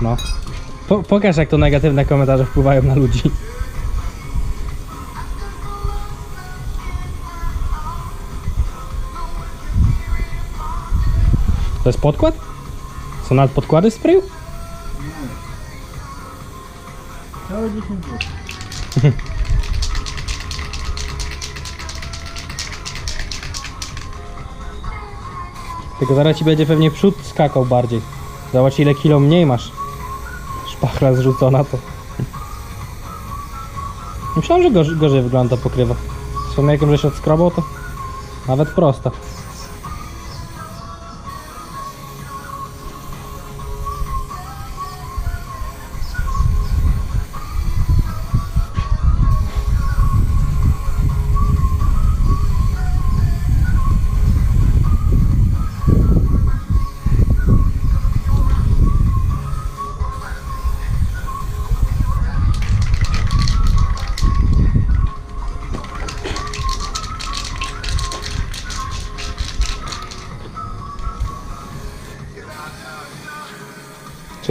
No. Po, pokaż jak to negatywne komentarze wpływają na ludzi. To jest podkład? Są nawet podkłady sprayu? Całe 10 zł. Tylko zaraz ci będzie pewnie przód skakał bardziej. Zobacz ile kilo mniej masz. Szpachla zrzucona to. Myślałem, że gorzej, gorzej wygląda pokrywa. Z jakim żeś odskrobał to nawet prosto.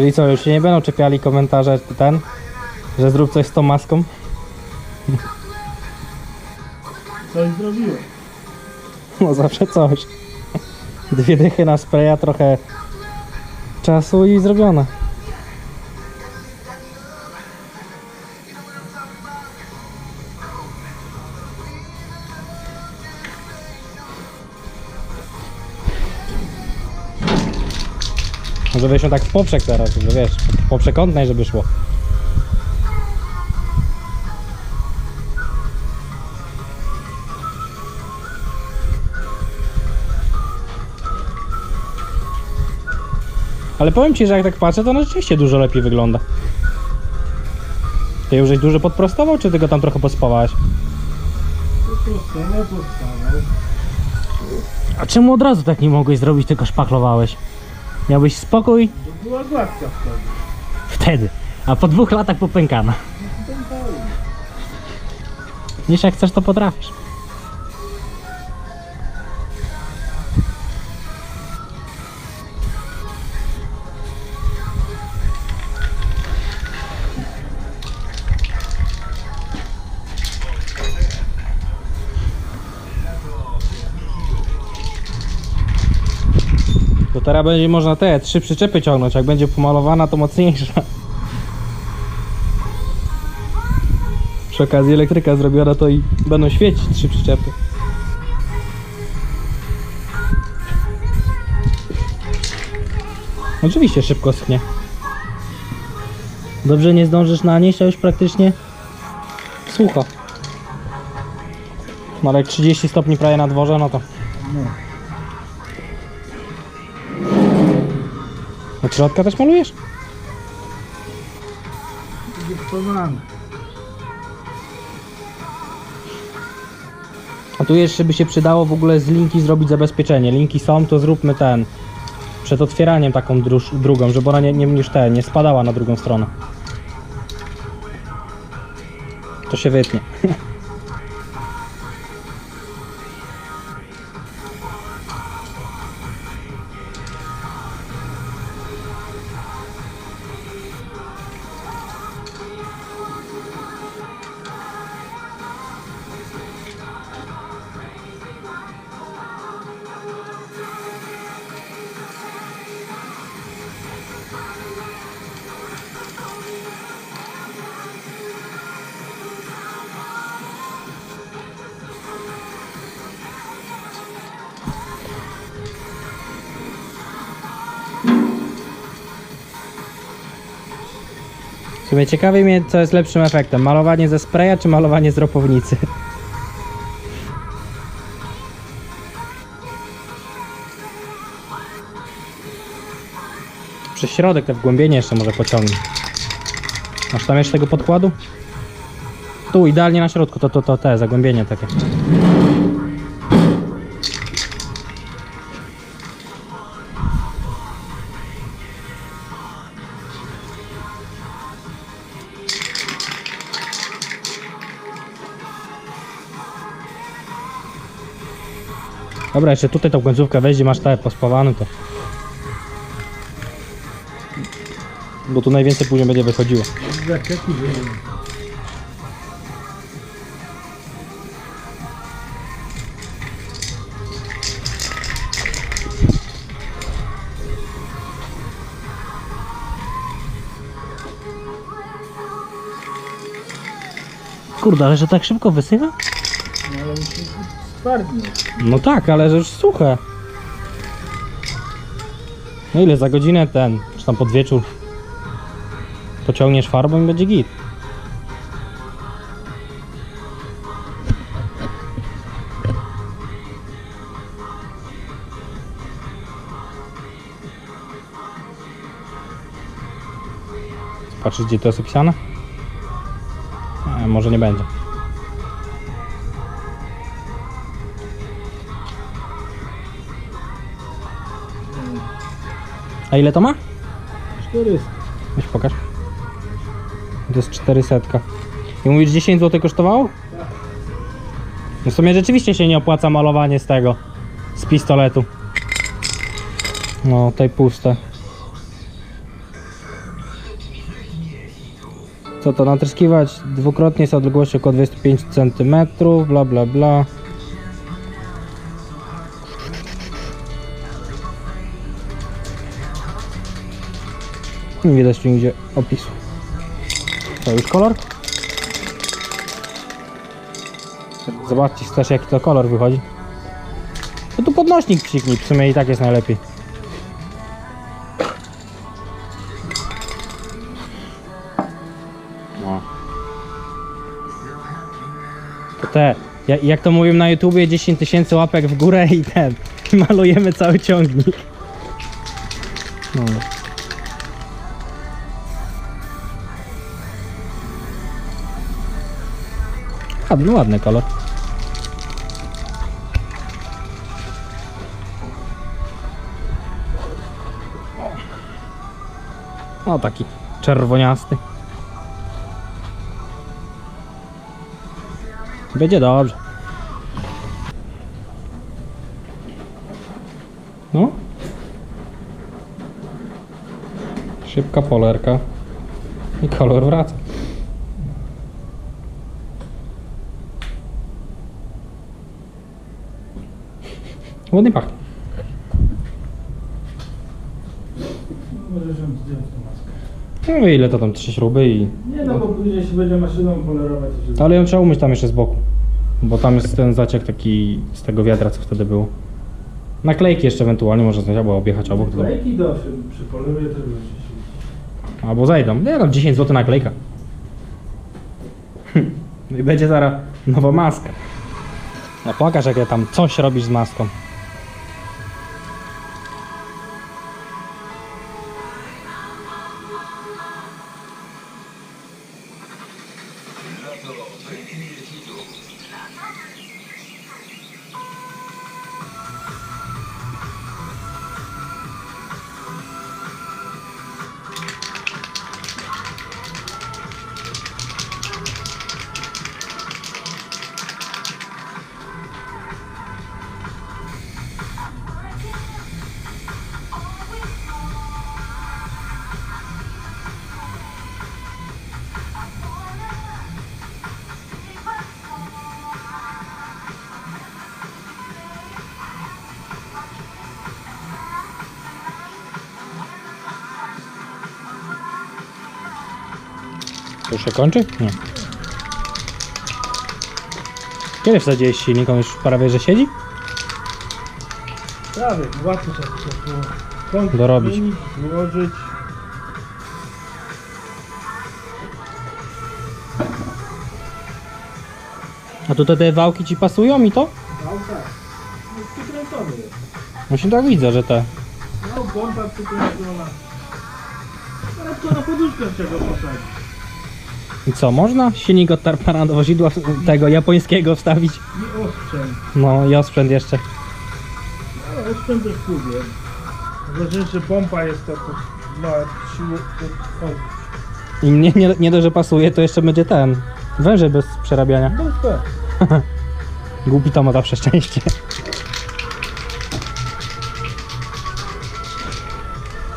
Czyli co, już się nie będą czepiali komentarze ten, że zrób coś z tą maską? Coś zrobiłem. No zawsze coś. Dwie dychy na spraya, trochę czasu i zrobione. Może weźmy tak w poprzek teraz, że wiesz, w poprzekątnej, żeby szło. Ale powiem ci, że jak tak patrzę, to ona rzeczywiście dużo lepiej wygląda. Ty już żeś dużo podprostował, czy ty go tam trochę pospawałeś? Po prostu nie powstawał. A czemu od razu tak nie mogłeś zrobić, tylko szpachlowałeś? Miałbyś spokój To była gładka wtedy. wtedy, a po dwóch latach popękana. Pękały. Niż jak chcesz, to potrafisz. Teraz będzie można te trzy przyczepy ciągnąć. Jak będzie pomalowana, to mocniejsza. Przy okazji elektryka zrobiona, to i będą świecić trzy przyczepy. Oczywiście szybko schnie. Dobrze nie zdążysz nanieść, a już praktycznie sucho. No ale jak 30 stopni prawie na dworze, no to No. Od środka też malujesz? A tu jeszcze by się przydało w ogóle z linki zrobić zabezpieczenie. Linki są, to zróbmy ten. Przed otwieraniem taką drugą, żeby ona nie, nie, niż ten, nie spadała na drugą stronę. To się wytnie. sumie ciekawi mnie, co jest lepszym efektem. Malowanie ze spraya, czy malowanie z ropownicy? Przez środek, te wgłębienie jeszcze może pociągnij. Masz tam jeszcze tego podkładu? Tu, idealnie na środku, to, to, to te zagłębienie takie. Dobra, jeszcze tutaj tą końcówkę weź, gdzie masz te pospawane to. Bo tu najwięcej później będzie wychodziło. Kurde, ale że tak szybko wysycha? No tak, ale że już suche. No ile za godzinę ten, czy tam pod wieczór pociągniesz farbą i będzie git. Patrzysz gdzie to jest opisane? E, może nie będzie. A ile to ma? 400. Weź pokaż. To jest 400. I mówisz 10 zł kosztowało? No w sumie rzeczywiście się nie opłaca malowanie z tego. Z pistoletu. No, tutaj puste. Co to natryskiwać dwukrotnie z odległości około 25 cm, bla bla bla. Nie widać tu nigdzie opisu. To już kolor? Zobaczcie też jaki to kolor wychodzi. No tu podnośnik psiknij, w sumie i tak jest najlepiej. No. To te, ja- jak to mówią na YouTubie, 10 tysięcy łapek w górę i ten, malujemy cały ciągnik. No. Ładny, ładny kolor. O, taki czerwoniasty. Będzie dobrze. No. Szybka polerka. I kolor wraca. Ładnie pachnie. Może żebym zdjął tę maskę. No i ile to tam? Trzy śruby i... Nie no, bo później się będzie maszyną polerować. się- Ale ją trzeba umyć tam jeszcze z boku. Bo tam jest ten zaciek taki z tego wiadra, co wtedy było. Naklejki jeszcze ewentualnie można znaleźć, albo objechać obok. To... Klejki do przy polewie też będzie się. Albo zajdą. Nie no, 10 zł naklejka. No i będzie zaraz nowa maska. No pokaż jak ja tam coś robisz z maską. だが大変に通常。Już się kończy? Nie. Kiedy wsadziłeś silnik? On już prawie że siedzi? Prawie, no łatwo trzeba to było. Kąt Dorobić. zmienić. A tutaj te wałki ci pasują i to? No tak. No przykręcony jest. Właśnie tak widzę, że te. No pompa przykręcona. Ale to na poduszkę trzeba posadzić. I co, można silnik od tarpana do wozidła tego japońskiego wstawić? I osprzęt. No i osprzęt jeszcze. Ale osprzęt też kupię. Zależy, że pompa jest to, ma siłę. I nie, nie, nie dość, że pasuje, to jeszcze będzie ten. Węże bez przerabiania. No tak. Głupi to ma zawsze szczęście.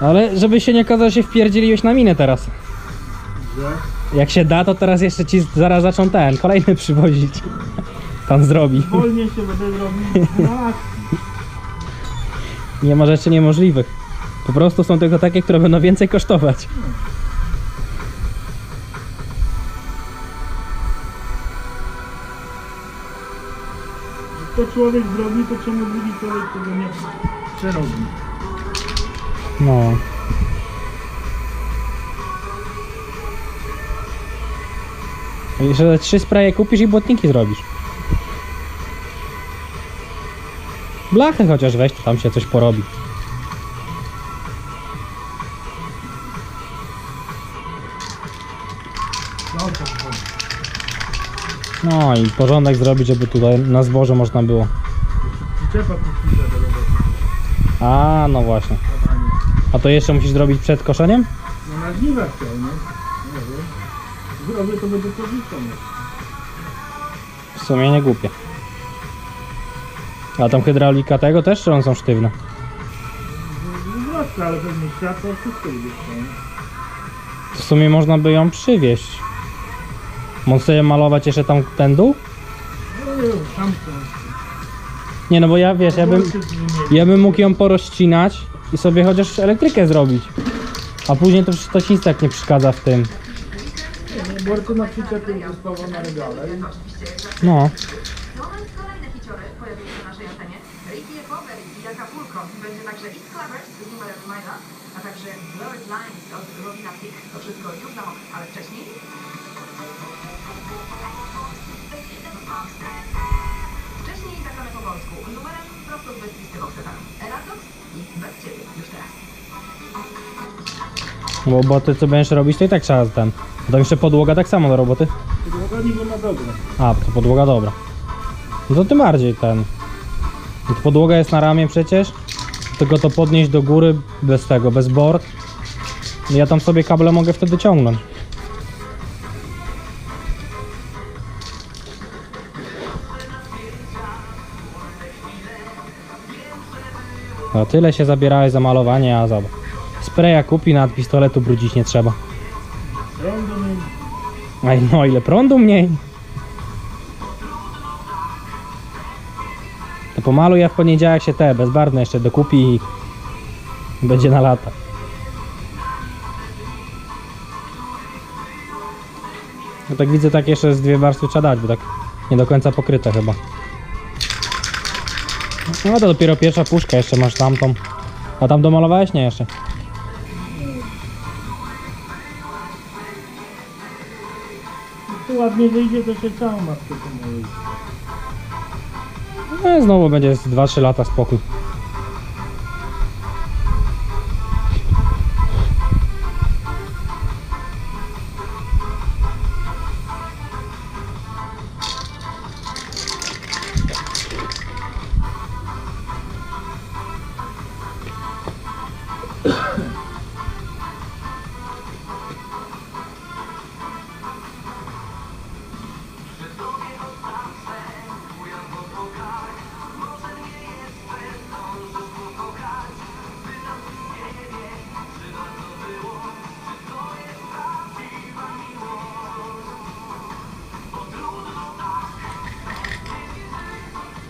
Ale żeby się nie okazało, że się wpierdzieliłeś na minę teraz. Jak się da, to teraz jeszcze ci zaraz zaczną ten, kolejny przywozić. Pan zrobi. Wolniej się będę robił Nie ma rzeczy niemożliwych. Po prostu są tylko takie, które będą więcej kosztować. To człowiek zrobi, to czemu drugi człowiek tego nie przerobi? No. Te trzy spraye kupisz i błotniki zrobisz. Blachę chociaż weź, to tam się coś porobi. No. No i porządek zrobić, żeby tutaj na zboże można było. A, no właśnie. A to jeszcze musisz zrobić przed koszeniem? No na żniwa chciał, nie? Zrobię to będzie korzystał. W sumie nie głupie. A tam hydraulika tego też, czy one są sztywne? Zwrotka, ale pewnie światło, wszystko chciał. W sumie można by ją przywieźć. Mógł sobie malować jeszcze tam ten dół? No nie wiem, tam są. Nie no bo ja wiesz, ja bym, ja bym mógł ją porozcinać i sobie chociaż elektrykę zrobić. A później to przecież to nic tak nie przeszkadza w tym. Worku na przyczepie zostało na regale. No. Moment kolejne hiciory pojawiły się na naszej antenie. Ricky Power i Acapulco. Będzie także East Clavers z numerem Majda, a także Blurred Lines od Robina Thicke. To wszystko już za moment, ale wcześniej... Wcześniej zagramy po polsku numerem prosto z bezlistego przetargu. Eratos i Bez Ciebie już teraz. Bo roboty co będziesz robić, to i tak trzeba ten. Tam jeszcze podłoga tak samo do roboty. Podłoga niby ma dobre. A, to podłoga dobra. No to tym bardziej ten. To podłoga jest na ramię przecież. Tylko to podnieść do góry bez tego, bez bord. Ja tam sobie kable mogę wtedy ciągnąć. No tyle się zabierałeś za malowanie, a zobacz. Spraya kupi, nad pistoletu brudzić nie trzeba. Mi Aj no ile prądu mniej. To pomalu ja w poniedziałek się te bezbarwne jeszcze dokupi i będzie na lata. No tak widzę tak jeszcze z dwie warstwy trzeba dać, bo tak nie do końca pokryte chyba. No to dopiero pierwsza puszka, jeszcze masz tamtą. A tam domalowałeś? Nie jeszcze. Ładnie wyjdzie, to się całą matkę pomyli. No znowu będzie z 2-3 lata spokój.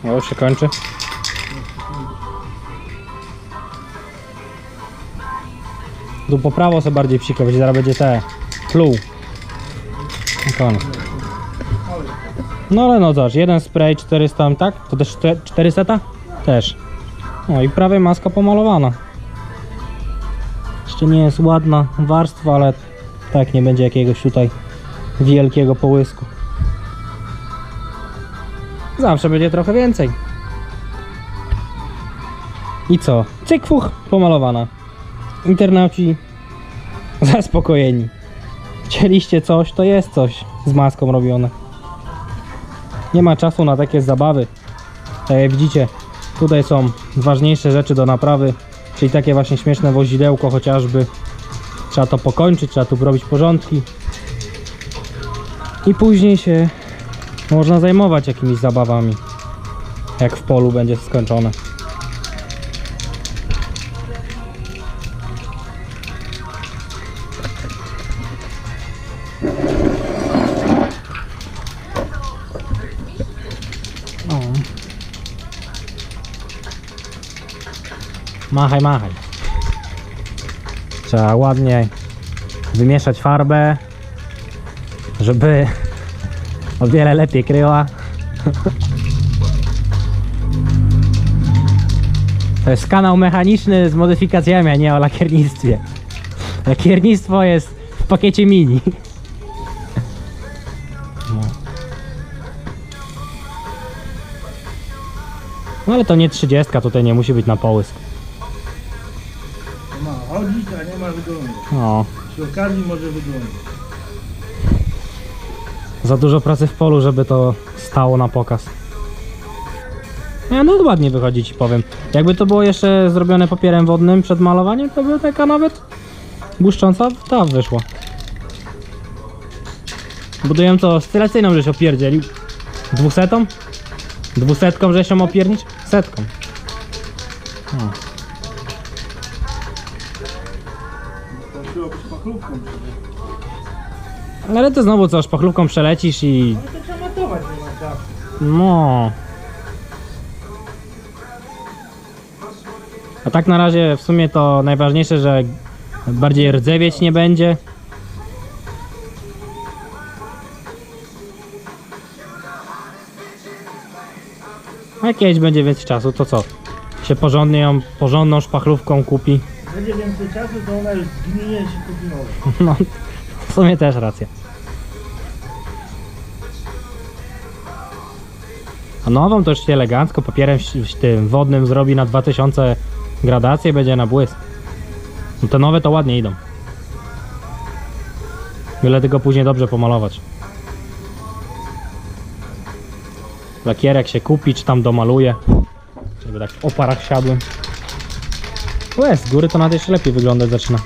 O, już się kończy. Tu po prawo sobie bardziej psikować, zaraz będzie te pluł. No ale no zobacz, jeden spray 400, tak? To też 400? Też. No i prawie maska pomalowana. Jeszcze nie jest ładna warstwa, ale tak nie będzie jakiegoś tutaj wielkiego połysku. Zawsze będzie trochę więcej. I co? Cyk fuch, pomalowana. Internauci zaspokojeni. Chcieliście coś, to jest coś z maską robione. Nie ma czasu na takie zabawy. Tak jak widzicie, tutaj są ważniejsze rzeczy do naprawy, czyli takie właśnie śmieszne wozidełko chociażby. Trzeba to pokończyć, trzeba tu robić porządki. I później się można zajmować jakimiś zabawami. Jak w polu będzie skończone. O. Machaj, machaj. Trzeba ładnie wymieszać farbę, żeby o wiele lepiej kryła. To jest kanał mechaniczny z modyfikacjami, a nie o lakiernictwie. Lakiernictwo jest w pakiecie mini. No. Ale to nie 30, tutaj nie musi być na połysk. Ma chodzić, a nie ma wyglądu. No. Przy okazji może wyglądać. Za dużo pracy w polu, żeby to stało na pokaz. Nie, no ładnie wychodzi ci powiem. Jakby to było jeszcze zrobione papierem wodnym przed malowaniem, to by taka nawet błyszcząca ta wyszła. Buduję to stylacyjną, żeś opierdzielił. Dwusetą? Dwusetką, żeś ją opiernić? Setką. O. Ale to znowu co, szpachlówką przelecisz i... Ale to trzeba matować, nie ma czasu. No. A tak na razie w sumie to najważniejsze, że bardziej rdzewieć nie będzie. A jak kiedyś będzie więcej czasu, to co? Się porządnie ją, porządną szpachlówką kupi. Będzie więcej czasu, to ona już zgninie i się kupi nowe. No, sumie też racja. A nową to już się elegancko papierem tym wodnym zrobi na 2000 gradację, będzie na błysk. No te nowe to ładnie idą. Byle tylko później dobrze pomalować. Lakierek się kupi, czy tam domaluje. Żeby tak w oparach siadły. Łe, z góry to nawet jeszcze lepiej wyglądać zaczyna.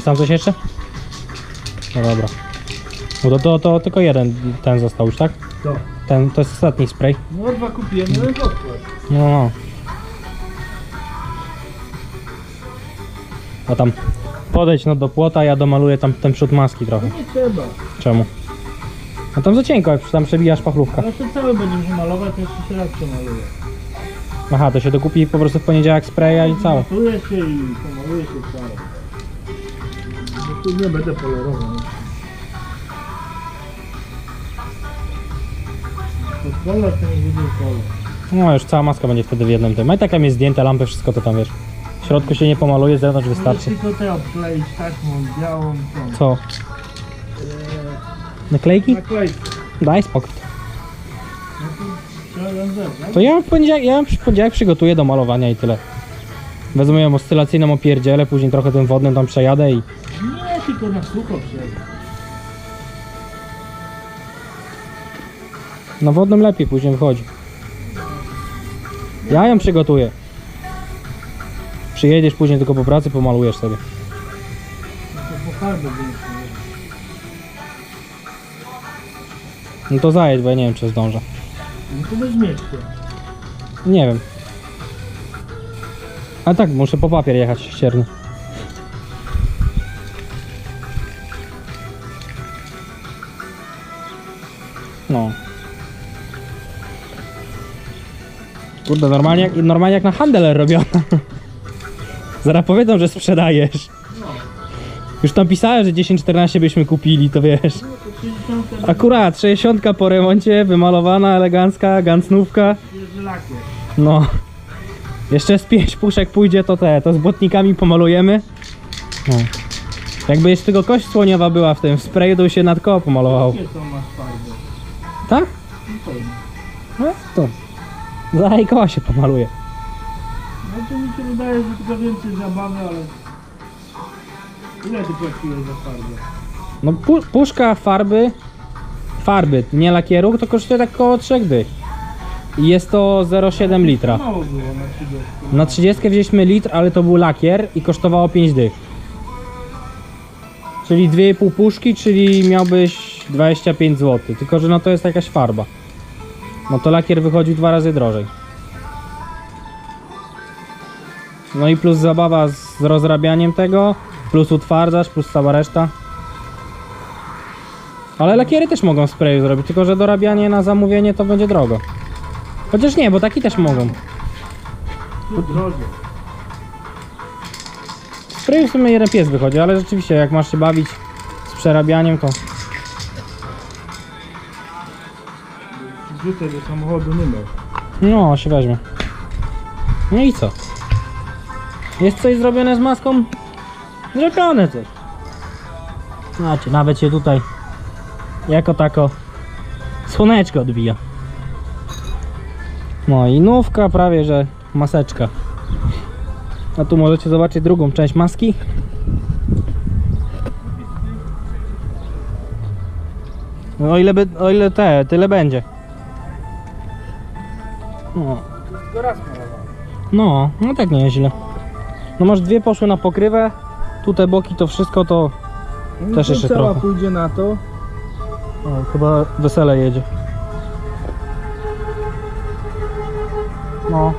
Jest tam coś jeszcze? No dobra. No to, to, to tylko jeden ten został już, tak? To. Ten, to jest ostatni spray. No dwa kupiłem, jeden odkład. No, no. A tam podejdź no do płota, ja domaluję tam ten przód maski trochę. Nie trzeba. Czemu? No tam za cienko, jak tam przebijasz pachlówka. Ale to całe będziemy malować, to jeszcze się raz przemaluję. Aha, to się dokupi po prostu w poniedziałek spraya i całe. Matuje się i pomaluje się całe. No tu nie będę polerował. To kolor to nie będzie kolor. No już cała maska będzie wtedy w jednym tym. A i tak tam jest zdjęte lampy, wszystko to tam wiesz. W środku się nie pomaluje, z zewnątrz wystarczy. tylko te obkleić taśmą białą tą. Co? Eee, Naklejki? naklejkę. Daj spokój. No to trzeba ją zebrać. To ja w poniedziałek, ja w poniedziałek przygotuję do malowania i tyle. Wezmę ją oscylacyjną opierdzielę, później trochę tym wodnym tam przejadę i... Nie, tylko na sucho przejdę. Na wodnym lepiej później wychodzi. Ja ją przygotuję. Przyjedziesz później tylko po pracy, pomalujesz sobie. No to po będzie. No to zajedź, bo ja nie wiem czy zdążę. No to weź miejsce. Nie wiem. A tak, muszę po papier jechać ścierny. No. Kurde, normalnie jak, normalnie jak na handel robiona. Zaraz powiedzą, że sprzedajesz. Już tam pisałem, że 10-14 byśmy kupili, to wiesz. To 60 Akurat, 60 po remoncie, wymalowana, elegancka, gancnówka. No. Jeszcze z pięć puszek pójdzie, to te, to z błotnikami pomalujemy. No. Jakby jeszcze tylko kość słoniowa była w tym w sprayu, się nad koło pomalowało. Tak? No to nie. No to. Za koła się pomaluje. Znaczy mi się wydaje, że tylko więcej zabawy, ale... Ile ty płaciłeś za farbę? No pu puszka farby farby, nie lakieru, to kosztuje tak około 3 dych. I jest to 0,7 litra. Mało było na 30. Na 30 wzięliśmy litr, ale to był lakier i kosztowało 5 dych. Czyli 2,5 puszki, czyli miałbyś 25 zł. Tylko, że no to jest jakaś farba. No to lakier wychodził dwa razy drożej. No i plus zabawa z rozrabianiem tego, plus utwardzasz, plus cała reszta. Ale lakiery też mogą w sprayu zrobić, tylko że dorabianie na zamówienie to będzie drogo. Chociaż nie, bo taki też mogą. W sprayu w sumie jeden pies wychodzi, ale rzeczywiście jak masz się bawić z przerabianiem to... Wrzucę do samochodu numer. No, się weźmie. No i co? Jest coś zrobione z maską? Zrobione coś. Znaczy, nawet się tutaj jako tako słoneczko odbija. No i nówka, prawie że maseczka. A tu możecie zobaczyć drugą część maski. No, o ile, by, o ile te, tyle będzie. To raz malowałem. No, no tak nieźle. No masz dwie poszły na pokrywę, tu te boki to wszystko to... No Też to jeszcze cała trochę. pójdzie na to. O, chyba wesele jedzie. No.